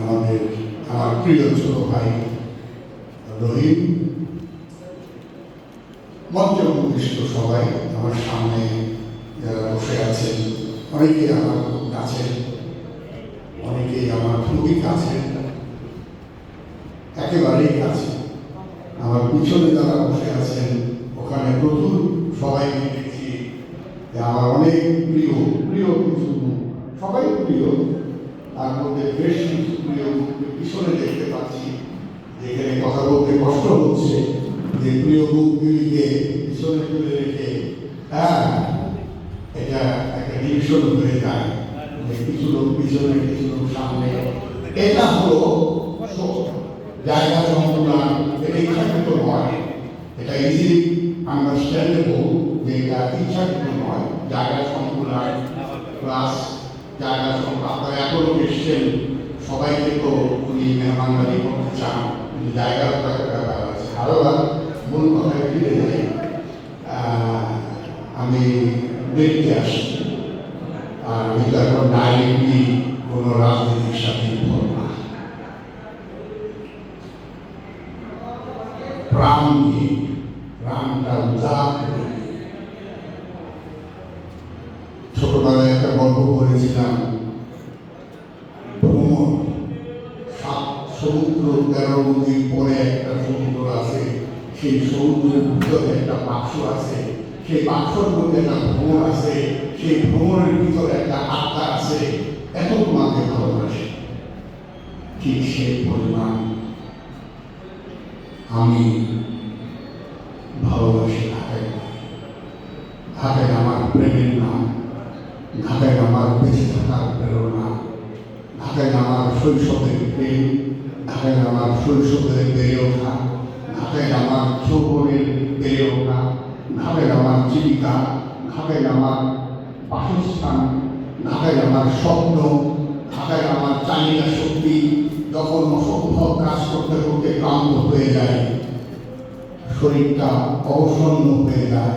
আমাদের আমার প্রিয় ছোট ভাই রহিম মঞ্চে উপবিষ্ট সবাই আমার সামনে, যারা বসে আছেন, অনেকেই আমার খুব অনেকেই আমার খুবই কাছের একেবারেই কাছে। আমার পিছনে যারা বসে আছেন, ওখানে প্রচুর সবাইকে দেখছি যে আমার অনেক প্রিয় প্রিয় কিছু সবাই প্রিয়। তার মধ্যে বেশ কিছু প্রিয় পিছনে দেখতে পাচ্ছি, যেখানে কথা বলতে কষ্ট হচ্ছে, যে প্রিয় মুখগুলিকে পিছনে তুলে রেখে হ্যাঁ এটা একটা ডিভিশন হয়ে যায় কিছু লোক পিছনে, কিছু লোক সামনে। এটা হলো জায়গা সংকুলান এটা ইচ্ছাকৃত নয়। এটা ইজিলি আন্ডারস্ট্যান্ডেবল যে এটা ইচ্ছাকৃত নয়। জায়গা সংকুলান প্লাস জায়গা সংকুলান আপনারা লোক এসছেন সবাইকে তো উনি মেহমানদারি করতে চান কিন্তু জায়গার তো ব্যাপার আছে আরও মূল কথায় ফিরে যাই আমি দেখতে আসছি আর এটা এখন ডাইরেক্টলি কোনো রাজনীতির সাথে ছোটবেলায় একটা গল্প করেছিলাম সমুদ্র তেরো নদীর পরে একটা সমুদ্র আছে, সেই সমুদ্রের ভিতরে একটা বাক্স আছে, সেই বাক্সর মধ্যে একটা ভ্রমণ আছে, সেই ভ্রমণের ভিতরে একটা আত্মা আছে, এত তোমাকে ভালোবাসে। ঠিক সেই পরিমাণ আমি ভালোবাসি ঢাকায় ঢাকায় আমার প্রেমের নাম ঢাকায় আমার বেঁচে থাকার প্রেরণা ঢাকায় আমার শৈশবের প্রেম ঢাকায় আমার শৈশবের বেড়ে ওঠা ঢাকায় আমার যৌবনের বেড়ে ওঠা ঢাকায় আমার জীবিকা ঢাকায় আমার বাসস্থান ঢাকায় আমার স্বপ্ন ঢাকায় আমার চাহিদা শক্তি যখন অসম্ভব কাজ করতে করতে ক্লান্ত হয়ে যায়, শরীরটা অবসন্ন হয়ে যায়।